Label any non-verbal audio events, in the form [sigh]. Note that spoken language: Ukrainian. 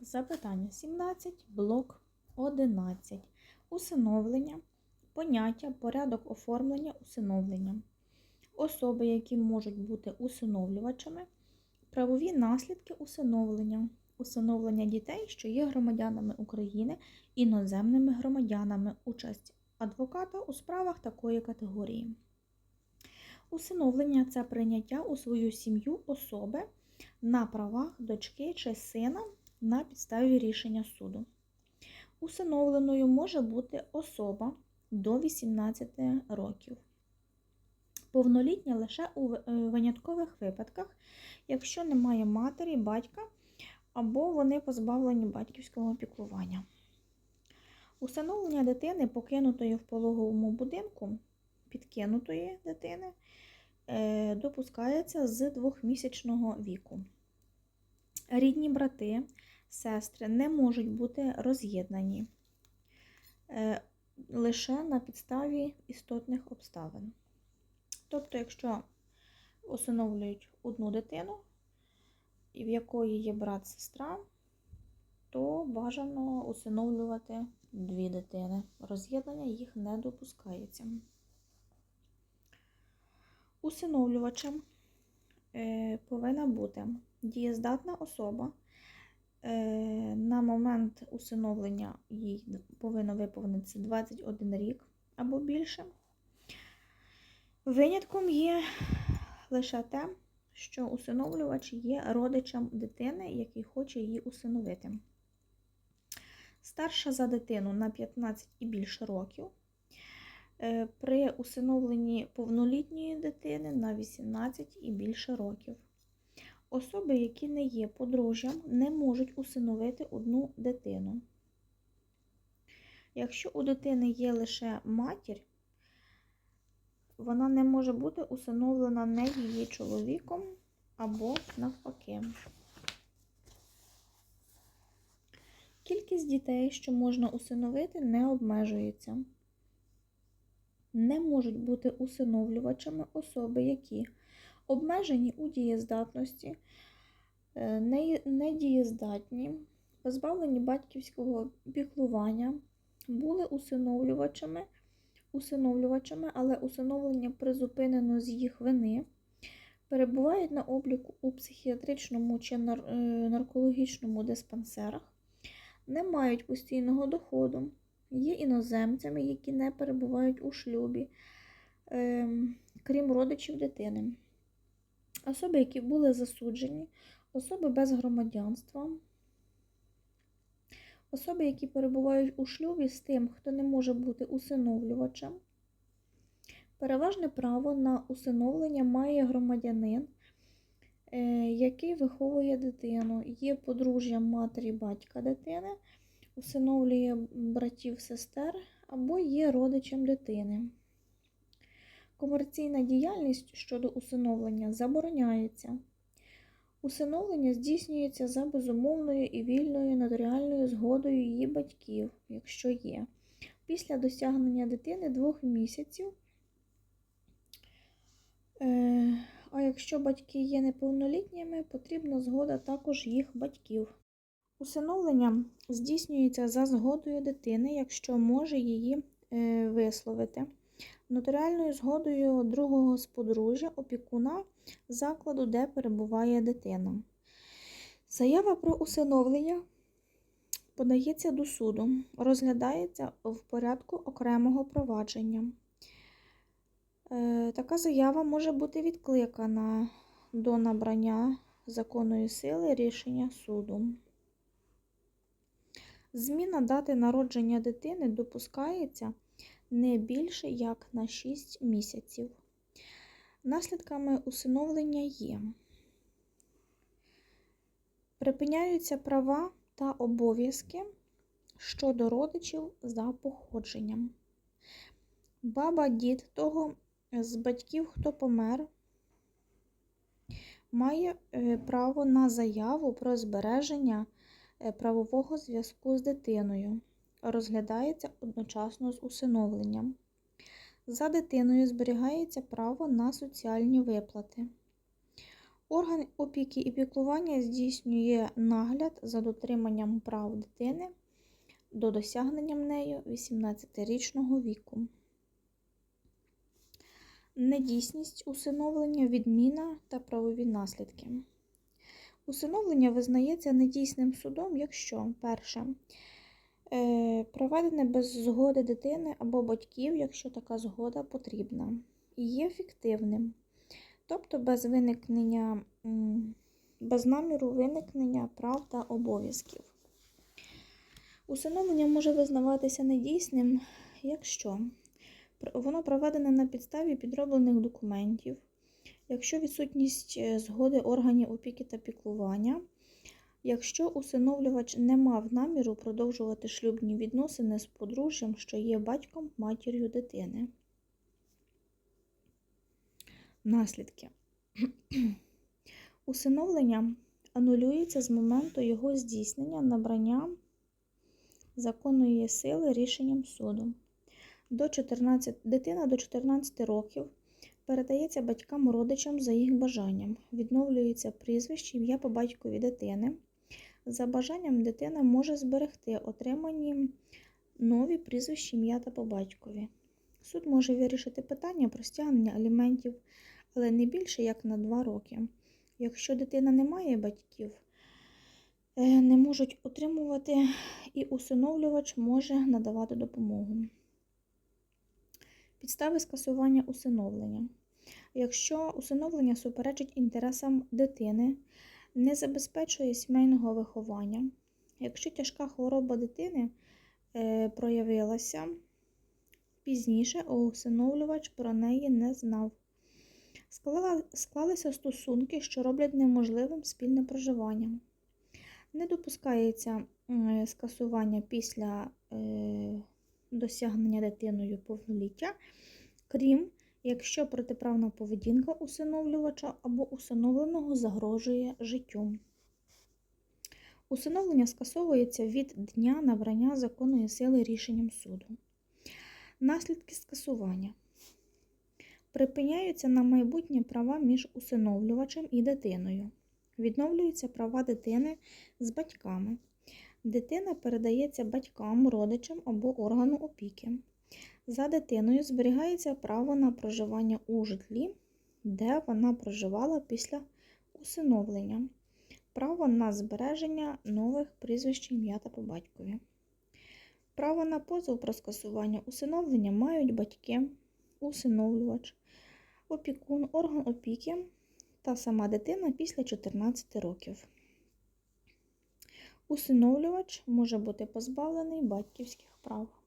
Запитання 17, блок 11. Усиновлення. Поняття, порядок оформлення усиновлення. Особи, які можуть бути усиновлювачами. Правові наслідки усиновлення. Усиновлення дітей, що є громадянами України, іноземними громадянами. Участь адвоката у справах такої категорії. Усиновлення це прийняття у свою сім'ю особи на правах дочки чи сина на підставі рішення суду. Усиновленою може бути особа до 18 років. Повнолітня лише у е, виняткових випадках, якщо немає матері, батька або вони позбавлені батьківського піклування. Усиновлення дитини, покинутої в пологовому будинку, підкинутої дитини, е, допускається з двохмісячного віку. Рідні брати, сестри не можуть бути роз'єднані е, лише на підставі істотних обставин. Тобто, якщо усиновлюють одну дитину, в якої є брат-сестра, то бажано усиновлювати дві дитини. Роз'єднання їх не допускається. Усиновлювачем е, повинна бути дієздатна особа. Е, на момент усиновлення їй повинно виповнитися 21 рік або більше. Винятком є лише те, що усиновлювач є родичем дитини, який хоче її усиновити. Старша за дитину на 15 і більше років. Е, при усиновленні повнолітньої дитини на 18 і більше років. Особи, які не є подружжям, не можуть усиновити одну дитину. Якщо у дитини є лише матір, вона не може бути усиновлена не її чоловіком або навпаки. Кількість дітей, що можна усиновити, не обмежується. Не можуть бути усиновлювачами особи, які обмежені у дієздатності, е, недієздатні, позбавлені батьківського піклування, були усиновлювачами, усиновлювачами, але усиновлення призупинено з їх вини, перебувають на обліку у психіатричному чи е, наркологічному диспансерах, не мають постійного доходу, є іноземцями, які не перебувають у шлюбі, ем, крім родичів дитини особи, які були засуджені, особи без громадянства, особи, які перебувають у шлюбі з тим, хто не може бути усиновлювачем. Переважне право на усиновлення має громадянин, е, який виховує дитину, є подружжям матері батька дитини, усиновлює братів, сестер або є родичем дитини. Комерційна діяльність щодо усиновлення забороняється. Усиновлення здійснюється за безумовною і вільною нотаріальною згодою її батьків, якщо є, після досягнення дитини двох місяців. Е, а якщо батьки є неповнолітніми, потрібна згода також їх батьків. Усиновлення здійснюється за згодою дитини, якщо може її е, висловити нотаріальною згодою другого з подружжя опікуна закладу, де перебуває дитина. Заява про усиновлення подається до суду, розглядається в порядку окремого провадження. Е, така заява може бути відкликана до набрання законної сили рішення суду. Зміна дати народження дитини допускається не більше як на 6 місяців. Наслідками усиновлення є. Припиняються права та обов'язки щодо родичів за походженням. Баба, дід того з батьків, хто помер, має е, право на заяву про збереження е, правового зв'язку з дитиною розглядається одночасно з усиновленням. За дитиною зберігається право на соціальні виплати. Орган опіки і піклування здійснює нагляд за дотриманням прав дитини до досягнення нею 18-річного віку. Недійсність усиновлення, відміна та правові наслідки. Усиновлення визнається недійсним судом, якщо перше проведене без згоди дитини або батьків, якщо така згода потрібна, і є фіктивним, тобто без виникнення, без наміру виникнення прав та обов'язків. Усиновлення може визнаватися недійсним, якщо воно проведене на підставі підроблених документів, якщо відсутність е, згоди органів опіки та піклування, якщо усиновлювач не мав наміру продовжувати шлюбні відносини з подружжям, що є батьком матір'ю дитини. Наслідки. [clears throat] Усиновлення анулюється з моменту його здійснення набрання законної сили рішенням суду. До 14, дитина до 14 років передається батькам-родичам за їх бажанням, відновлюється прізвище, ім'я по батькові дитини. За бажанням дитина може зберегти отримані нові прізвища, ім'я та по батькові. Суд може вирішити питання про стягнення аліментів, але не більше як на 2 роки. Якщо дитина не має батьків, е, не можуть утримувати, і усиновлювач може надавати допомогу. Підстави скасування усиновлення. Якщо усиновлення суперечить інтересам дитини, не забезпечує сімейного виховання, якщо тяжка хвороба дитини е, проявилася пізніше, усиновлювач про неї не знав. Склалися стосунки, що роблять неможливим спільне проживання. Не допускається скасування після е, досягнення дитиною повноліття, крім якщо протиправна поведінка усиновлювача або усиновленого загрожує життю. Усиновлення скасовується від дня набрання законної сили рішенням суду. Наслідки скасування. Припиняються на майбутнє права між усиновлювачем і дитиною. Відновлюються права дитини з батьками. Дитина передається батькам, родичам або органу опіки. За дитиною зберігається право на проживання у житлі, де вона проживала після усиновлення. Право на збереження нових прізвищ ім'я та по батькові. Право на позов про скасування усиновлення мають батьки, усиновлювач, опікун, орган опіки та сама дитина після 14 років. Усиновлювач може бути позбавлений батьківських прав.